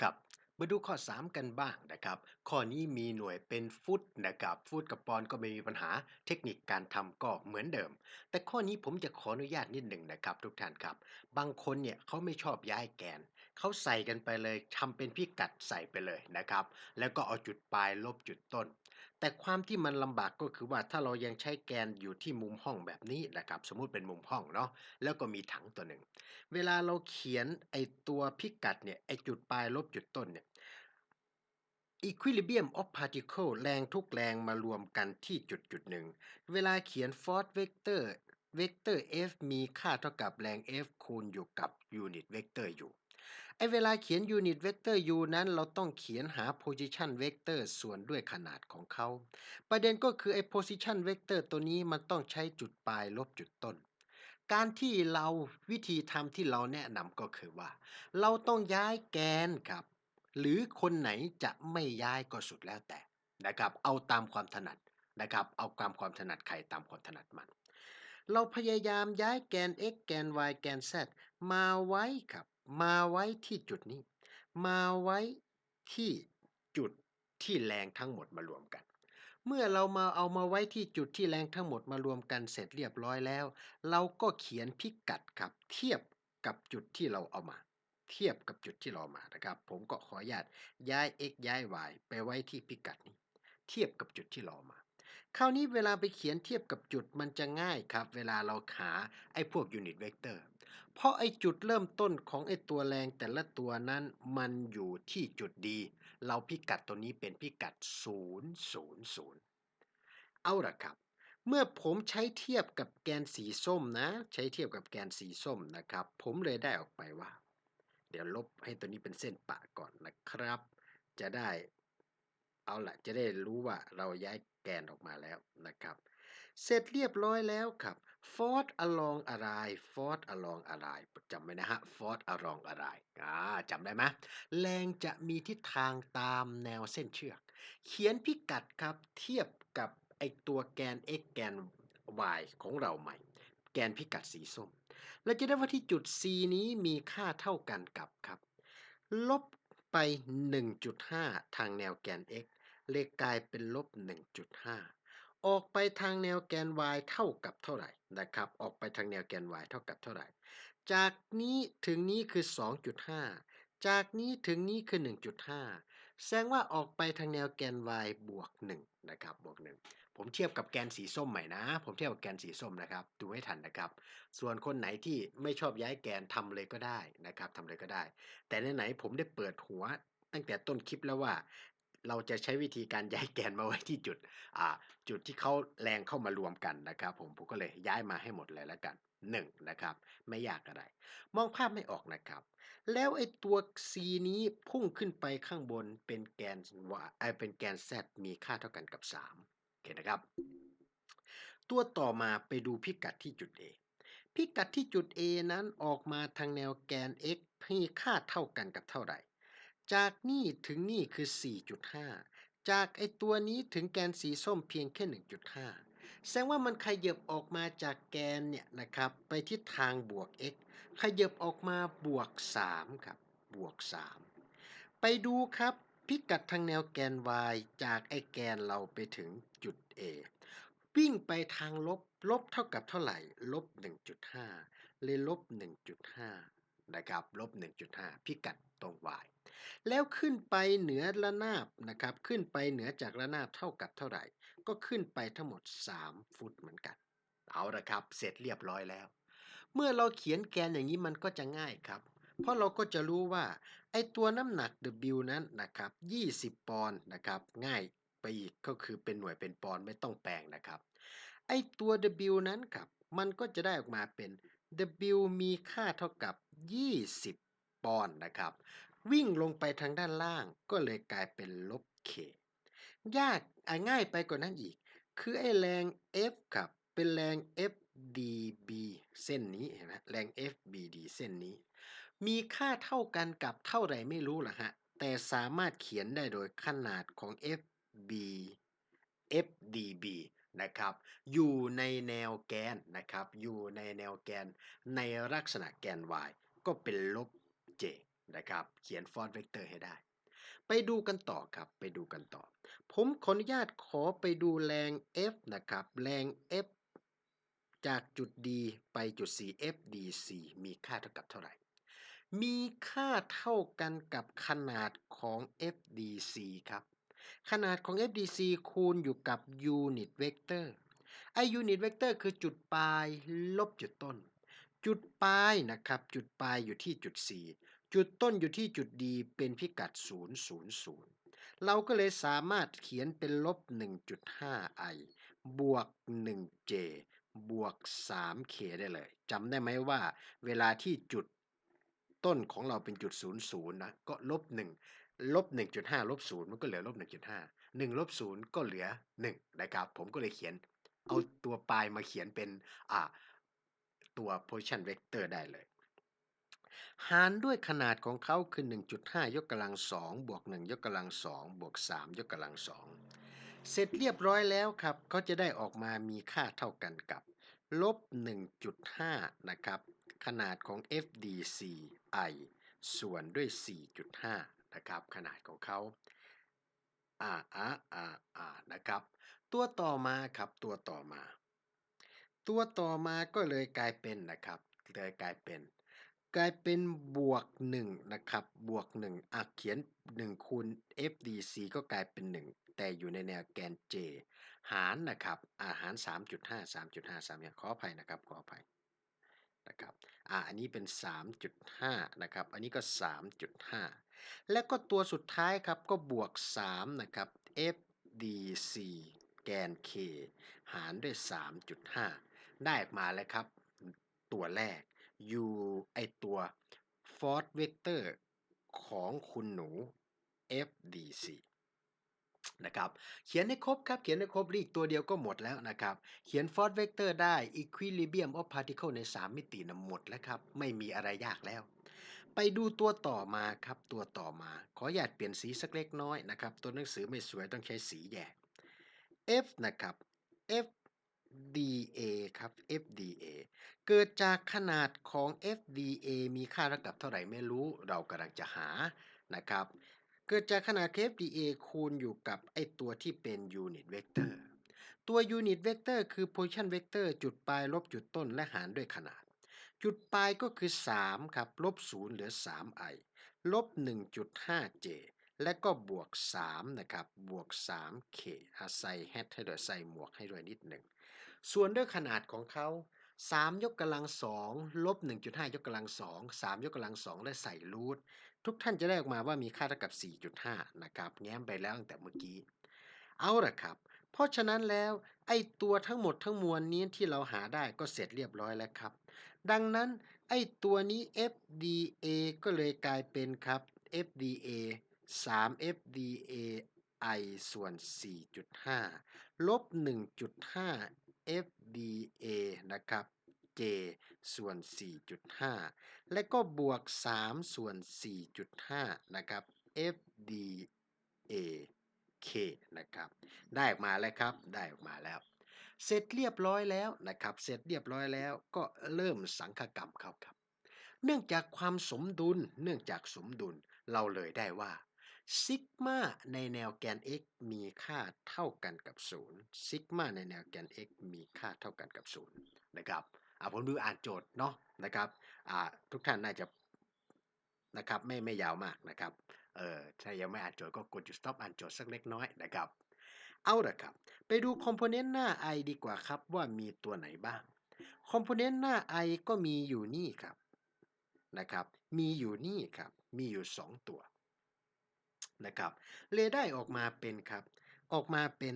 ครับมาดูข้อ 3 กันบ้างนะครับ ข้อนี้มีหน่วยเป็นฟุตนะครับฟุตกับปอนด์ก็ไม่มีปัญหาเทคนิคการทำก็เหมือนเดิม แต่ข้อนี้ผมจะขออนุญาตนิดหนึ่งนะครับ ทุกท่านครับ บางคนเนี่ยเขาไม่ชอบย้ายแกน เขาใส่กันไปเลยทำเป็นพิกัดใส่ไปเลยนะครับ แล้วก็เอาจุดปลายลบจุดต้น แต่ความที่มันลำบากก็คือว่าถ้าเรายังใช้แกนอยู่ที่มุมห้องแบบนี้นะครับ สมมุติเป็นมุมห้องเนาะแล้วก็มีถังตัวหนึ่ง เวลาเราเขียนไอตัวพิกัดเนี่ยไอจุดปลายลบจุดต้นเนี่ย equilibrium of particle แรงทุกแรงมารวมกันที่จุดจุดหนึ่ง เวลาเขียน force vector เวกเตอร์ F มีค่าเท่ากับแรง F คูณอยู่กับ unit vector u ไอเวลาเขียน unit vector u นั้นเราต้องเขียนหา position vector ส่วนด้วยขนาดของเขา ประเด็นก็คือไอ position vector ตัวนี้มันต้องใช้จุดปลายลบจุดต้น การที่เราวิธีทำที่เราแนะนำก็คือว่า เราต้องย้ายแกนครับ หรือคนไหนจะไม่ย้ายก็สุดแล้วแต่นะครับ เอาตามความถนัดนะครับ เอาตามความถนัดใครตามความถนัดมันเราพยายามย้ายแกน x แกน y แกน z มาไว้ครับ มาไว้ที่จุดนี้ มาไว้ที่จุดที่แรงทั้งหมดมารวมกัน เมื่อเรามาเอามาไว้ที่จุดที่แรงทั้งหมดมารวมกันเสร็จเรียบร้อยแล้ว เราก็เขียนพิกัดครับ เทียบกับจุดที่เราเอามา เทียบกับจุดที่เรามานะครับ ผมก็ขออนุญาตย้าย x ย้าย y ไปไว้ที่พิกัดนี้ เทียบกับจุดที่เราเอามาคราวนี้เวลาไปเขียนเทียบกับจุดมันจะง่ายครับ เวลาเราหาไอ้พวกยูนิตเวกเตอร์ เพราะไอ้จุดเริ่มต้นของไอ้ตัวแรงแต่ละตัวนั้น มันอยู่ที่จุดดี เราพิกัดตัวนี้เป็นพิกัด 0 0 0 เอาละครับ เมื่อผมใช้เทียบกับแกนสีส้มนะ ใช้เทียบกับแกนสีส้มนะครับ ผมเลยได้ออกไปว่า เดี๋ยวลบให้ตัวนี้เป็นเส้นปะก่อนนะครับ จะได้ เอาละจะได้รู้ว่าเราย้ายแกนออกมาแล้วนะครับ เสร็จเรียบร้อยแล้วครับ force along อะไร force along อะไรจำไว้นะฮะ force along อะไรอ่าจำได้ไหมแรงจะมีทิศทางตามแนวเส้นเชือก เขียนพิกัดครับ เทียบกับไอตัวแกน x แกน y ของเราใหม่ แกนพิกัดสีส้ม เราจะได้ว่าที่จุด c นี้มีค่าเท่ากันกับครับ ลบไป 1.5 ทางแนวแกน x เลยกลายเป็นลบ 1.5 ออกไปทางแนวแกน y เท่ากับเท่าไหร่นะครับ ออกไปทางแนวแกน y เท่ากับเท่าไหร่ จากนี้ถึงนี้คือ 2.5 จากนี้ถึงนี้คือ 1.5 แสดงว่าออกไปทางแนวแกน y บวก1นะครับบวก 1 ผมเทียบกับแกนสีส้มใหม่นะ ผมเทียบกับแกนสีส้มนะครับดูให้ทันนะครับ ส่วนคนไหนที่ไม่ชอบย้ายแกนทำเลยก็ได้นะครับทำเลยก็ได้ แต่ไหนๆผมได้เปิดหัวตั้งแต่ต้นคลิปแล้วว่า เราจะใช้วิธีการย้ายแกนมาไว้ที่จุดจุดที่เขาแรงเข้ามารวมกันนะครับ ผมผมก็เลยย้ายมาให้หมดเลยแล้วกัน1นะครับ ไม่ยากอะไร มองภาพไม่ออกนะครับ แล้วไอ้ตัว c นี้พุ่งขึ้นไปข้างบนเป็นแกน y ไอเป็นแกน z มีค่าเท่ากันกับ3โอเคนะครับ ตัวต่อมาไปดูพิกัดที่จุด A พิกัดที่จุด A นั้นออกมาทางแนวแกน x มีค่าเท่ากันกับเท่าไหร่ จากนี่ถึงนี่คือ 4.5 จากไอตัวนี้ถึงแกนสีส้มเพียงแค่ 1.5 แสดงว่ามันขยับออกมาจากแกนเนี่ยนะครับ ไปทิศทางบวก x ขยับออกมาบวก 3 ครับ บวก 3 ไปดูครับพิกัดทางแนวแกน y จากไอแกนเราไปถึงจุด A วิ่งไปทางลบ ลบเท่ากับเท่าไหร่ ลบ 1.5 เลยลบ 1.5 นะครับ ลบ 1.5 พิกัดตรง y แล้วขึ้นไปเหนือระนาบนะครับ ขึ้นไปเหนือจากระนาบเท่ากับเท่าไหร่ ก็ขึ้นไปทั้งหมด 3 ฟุตเหมือนกัน เอาละครับ เสร็จเรียบร้อยแล้ว เมื่อเราเขียนแกนอย่างนี้มันก็จะง่ายครับ เพราะเราก็จะรู้ว่า ไอตัวน้ำหนัก W นั้นนะครับ 20 ปอนด์นะครับ ง่ายไปอีกก็คือเป็นหน่วยเป็นปอนด์ไม่ต้องแปลงนะครับ ไอตัว W นั้นครับ มันก็จะได้ออกมาเป็น W มีค่าเท่ากับ 20 ปอนด์นะครับ วิ่งลงไปทางด้านล่าง ก็เลยกลายเป็นลบ K ยากง่ายไปกว่านั้นอีก คือไอ้แรง F ครับ เป็นแรง FDB เส้นนี้เห็นไหมแรง FBD เส้นนี้ มีค่าเท่ากันกับเท่าไหร่ไม่รู้ล่ะฮะ แต่สามารถเขียนได้โดยขนาดของ FB FDB นะครับอยู่ในแนวแกนนะครับอยู่ในแนวแกนในลักษณะแกน y ก็เป็นลบ j นะครับ เขียนฟอร์เวกเตอร์ให้ได้ ไปดูกันต่อครับ ไปดูกันต่อ ผมขออนุญาตขอไปดูแรง F นะครับ แรง F จากจุด D ไปจุด C FDC มีค่าเท่ากับเท่าไหร่ มีค่าเท่ากันกับขนาดของ FDC ครับ ขนาดของ FDC คูณอยู่กับ Unit Vector ไอ Unit Vector คือจุดปลายลบจุดต้น จุดปลายนะครับ จุดปลายอยู่ที่จุด C จุดต้นอยู่ที่จุด D เป็นพิกัด 000 เราก็เลยสามารถเขียนเป็นลบ 1.5i บวก 1j บวก 3k ได้เลยจำได้ไหมว่าเวลาที่จุดต้นของเราเป็นจุด 00 นะ ก็ลบ 1 ลบ 1.5 ลบ 0 มันก็เหลือลบ 1.5 1 ลบ 0 ก็เหลือ 1 นะครับ ผมก็เลยเขียนเอาตัวปลายมาเขียนเป็นอ่าตัว position vector ได้เลย หารด้วยขนาดของเขาคือ 1.5 ยกกำลัง2บวก 1 ยกกำลัง2บวก 3 ยกกำลัง2เสร็จเรียบร้อยแล้วครับเขาจะได้ออกมามีค่าเท่ากันกับลบ 1.5 นะครับ ขนาดของ FDC I ส่วนด้วย 4.5 นะครับ ขนาดของเขาอ่าอ่าอ่าอ่านะครับ ตัวต่อมาครับ ตัวต่อมา ตัวต่อมาก็เลยกลายเป็นนะครับ เลยกลายเป็น กลายเป็นบวก1นะครับ บวก1อะเขียน1คูณ FDC ก็กลายเป็น1แต่อยู่ในแนวแกน J หารนะครับอาหาร 3.5 3.5 3เนี่ยขออภัยนะครับขออภัยนะครับอ่าอันนี้เป็น 3.5 นะครับ อันนี้ก็ 3.5 แล้วก็ตัวสุดท้ายครับก็บวก 3 นะครับ FDC แกน K หารด้วย 3.5 ได้ออกมาแล้วครับ ตัวแรก u ไอตัว force vector ของคุณหนู FDC นะครับ เขียนให้ครบครับ เขียนให้ครบรีกตัวเดียวก็หมดแล้วนะครับ เขียน force vector ได้ equilibrium of particle ใน 3 มิตินะหมดแล้วครับ ไม่มีอะไรยากแล้ว ไปดูตัวต่อมาครับ ตัวต่อมา ขออยากเปลี่ยนสีสักเล็กน้อยนะครับ ตัวหนังสือไม่สวยต้องใช้สีแยก F นะครับ F FDA ครับ FDA เกิดจากขนาดของ FDA มีค่าเท่ากับเท่าไหร่ไม่รู้ เรากำลังจะหานะครับ เกิดจากขนาด FDA คูณอยู่กับไอตัวที่เป็น Unit Vector ตัว Unit Vector คือ Position Vector จุดปลายลบจุดต้นและหารด้วยขนาด จุดปลายก็คือ 3 ครับ ลบ 0 เหลือ 3i ลบ 1.5j และก็บวก 3 นะครับ บวก 3k อาใส่แฮทให้ด้วยใส่หมวกให้ด้วยนิดหนึ่ง ส่วนด้วยขนาดของเขา3 ยกกำลัง2ลบ 1.5 ยกกำลัง2 3ยกกำลัง2และใส่รูททุกท่านจะได้ออกมาว่ามีค่าเท่ากับ 4.5 นะครับ แง้มไปแล้วตั้งแต่เมื่อกี้ เอาละครับ เพราะฉะนั้นแล้วไอ้ตัวทั้งหมดทั้งมวลนี้ที่เราหาได้ก็เสร็จเรียบร้อยแล้วครับ ดังนั้นไอ้ตัวนี้ FDA ก็เลยกลายเป็นครับ FDA 3 FDA I ส่วน 4.5 ลบ 1.5 FDA นะครับ J ส่วน 4.5 และก็บวก 3 ส่วน 4.5 นะครับ FDA K นะครับ ได้ออกมาแล้วครับ ได้ออกมาแล้ว เสร็จเรียบร้อยแล้วนะครับ เสร็จเรียบร้อยแล้วก็เริ่มสังคกรรมเขาครับ เนื่องจากความสมดุล เนื่องจากสมดุล เราเลยได้ว่า ซิกมาในแนวแกน x มีค่าเท่ากันกับ 0 ซิกมาในแนวแกน x มีค่าเท่ากันกับ 0 นะครับอ่าผมดูอ่านโจทย์เนาะนะครับอ่าทุกท่านน่าจะนะครับไม่ไม่ยาวมากนะครับเออถ้ายังไม่อ่านโจทย์ก็กดจุด stop อ่านโจทย์สักเล็กน้อยนะครับ เอาละครับ ไปดูคอมโพเนนต์หน้า i ดีกว่าครับว่ามีตัวไหนบ้างคอมโพเนนต์หน้า i ก็มีอยู่นี่ครับนะครับ มีอยู่นี่ครับ มีอยู่ 2 ตัว นะครับ เลยได้ออกมาเป็นครับ ออกมาเป็น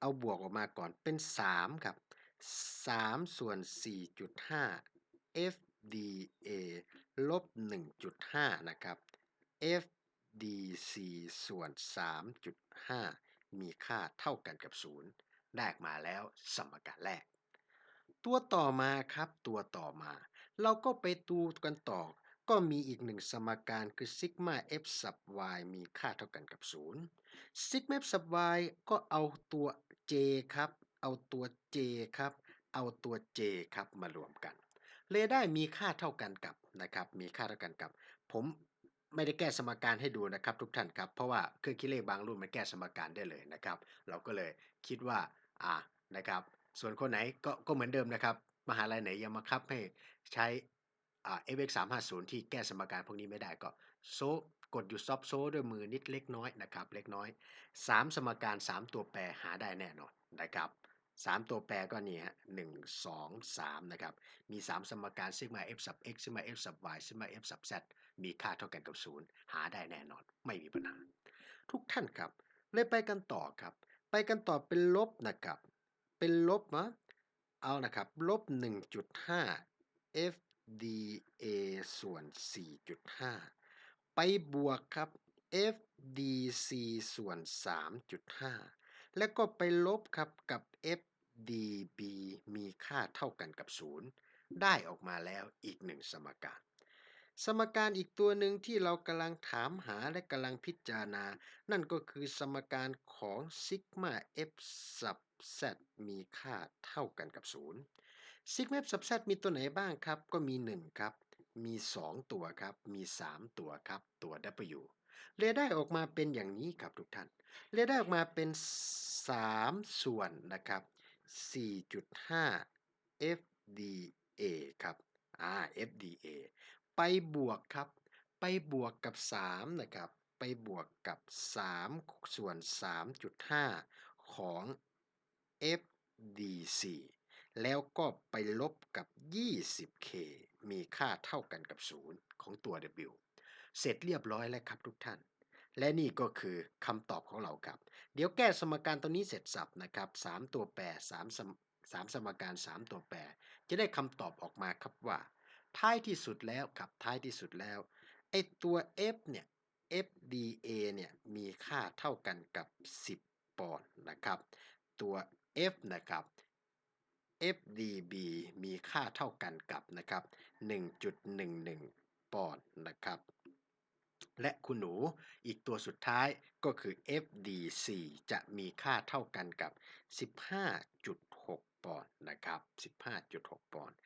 เอาบวกออกมาก่อนเป็น3ครับ3ส่วน 4.5 FDA ลบ 1.5 นะครับ FDC ส่วน 3.5 มีค่าเท่ากันกับ 0 ได้มาแล้วสมการแรก ตัวต่อมาครับตัวต่อมา เราก็ไปดูกันต่อ ก็มีอีกหนึ่งสมการคือซิกมา f sub y มีค่าเท่ากันกับ 0 ซิกมา f sub y ก็เอาตัว j ครับ เอาตัว j ครับ เอาตัว j ครับมารวมกันเลยได้มีค่าเท่ากันกับนะครับ มีค่าเท่ากันกับผผมไม่ได้แก้สมการให้ดูนะครับทุกท่านครับ เพราะว่าเครื่องคิดเลขบางรุ่นมันแก้สมการได้เลยนะครับ เราก็เลยคิดว่าอ่านะครับ ส่วนคนไหนก็ก็เหมือนเดิมนะครับ มหาลัยไหนยังมาคับให้ใช้ เอ่า fx 3 5 0ที่แก้สมการพวกนี้ไม่ได้ก็โซกดหยุดซอฟโซด้วยมือนิดเล็กน้อยนะครับเล็กน้อย 3 สมการ 3 ตัวแปรหาได้แน่นอนนะครับ 3 ตัวแปรก็นี่ฮะหนึ่งสองสามนะครับ มี 3 สมการซิกมา f sub x ซิกมา f sub y ซิกมา f sub z มีค่าเท่ากันกับ 0 หาได้แน่นอน ไม่มีปัญหา ทุกท่านครับ เลยไปกันต่อครับ ไปกันต่อเป็นลบนะครับ เป็นลบมะเอานะครับลบ 1.5 fda ส่วน 4.5 ไปบวกครับ fdc ส่วน 3.5 แล้วก็ไปลบครับกับ fdb มีค่าเท่ากันกับ 0 ได้ออกมาแล้วอีกหนึ่งสมการ สมการอีกตัวหนึ่งที่เรากำลังถามหาและกำลังพิจารณา นั่นก็คือสมการของซิกมา f sub z มีค่าเท่ากันกับ 0 ซิกมา f sub z มีตัวไหนบ้างครับ ก็มี 1 ครับ มี 2 ตัวครับ มี 3 ตัวครับ ตัว w เรียได้ออกมาเป็นอย่างนี้ครับทุกท่าน เรียได้ออกมาเป็น 3 ส่วนนะครับ 4.5 fda ครับอ่า fda ไปบวกครับ ไปบวกกับ 3 นะครับ ไปบวกกับ 3 ส่วน 3.5 ของ fdc แล้วก็ไปลบกับ 20k มีค่าเท่ากันกับ 0 ของตัว w เสร็จเรียบร้อยแล้วครับทุกท่าน และนี่ก็คือคำตอบของเราครับ เดี๋ยวแก้สมการตัวนี้เสร็จสับนะครับ 3 ตัวแปร3สม3สมการ 3 ตัวแปร จะได้คำตอบออกมาครับว่า ท้ายที่สุดแล้วครับท้ายที่สุดแล้วไอตัว f เนี่ย fda เนี่ยมีค่าเท่ากันกับ 10 ปอนด์นะครับ ตัว f นะครับ fdb มีค่าเท่ากันกับนะครับ 1.11 ปอนด์นะครับ และคุณหนูอีกตัวสุดท้ายก็คือ FDC จะมีค่าเท่ากันกับ 15.6 ปอนด์นะครับ 15.6 ปอนด์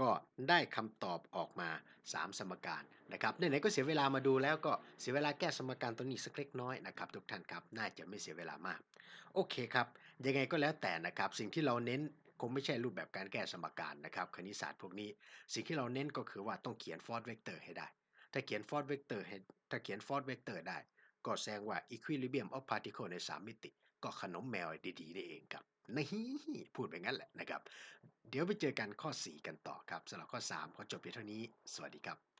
ก็ได้คำตอบออกมา 3 สมการนะครับไหนๆก็เสียเวลามาดูแล้วก็เสียเวลาแก้สมการตัวนี้สักเล็กน้อยนะครับทุกท่านครับ น่าจะไม่เสียเวลามาก โอเคครับ ยังไงก็แล้วแต่นะครับ สิ่งที่เราเน้น คงไม่ใช่รูปแบบการแก้สมการนะครับคณิตศาสตร์พวกนี้ สิ่งที่เราเน้นก็คือว่าต้องเขียนฟอร์ดเวกเตอร์ให้ได้ ถ้าเขียนฟอร์ดเวกเตอร์ให้ถ้าเขียนฟอร์ดเวกเตอร์ได้ ก็แสดงว่า equilibrium of particle ใน 3 มิติ ก็ขนมแมวดีๆนี่เองครับนี่พูดไปงั้นแหละนะครับ เดี๋ยวไปเจอกันข้อ 4 กันต่อครับสำหรับข้อ 3 ขอจบเพียงเท่านี้ สวัสดีครับ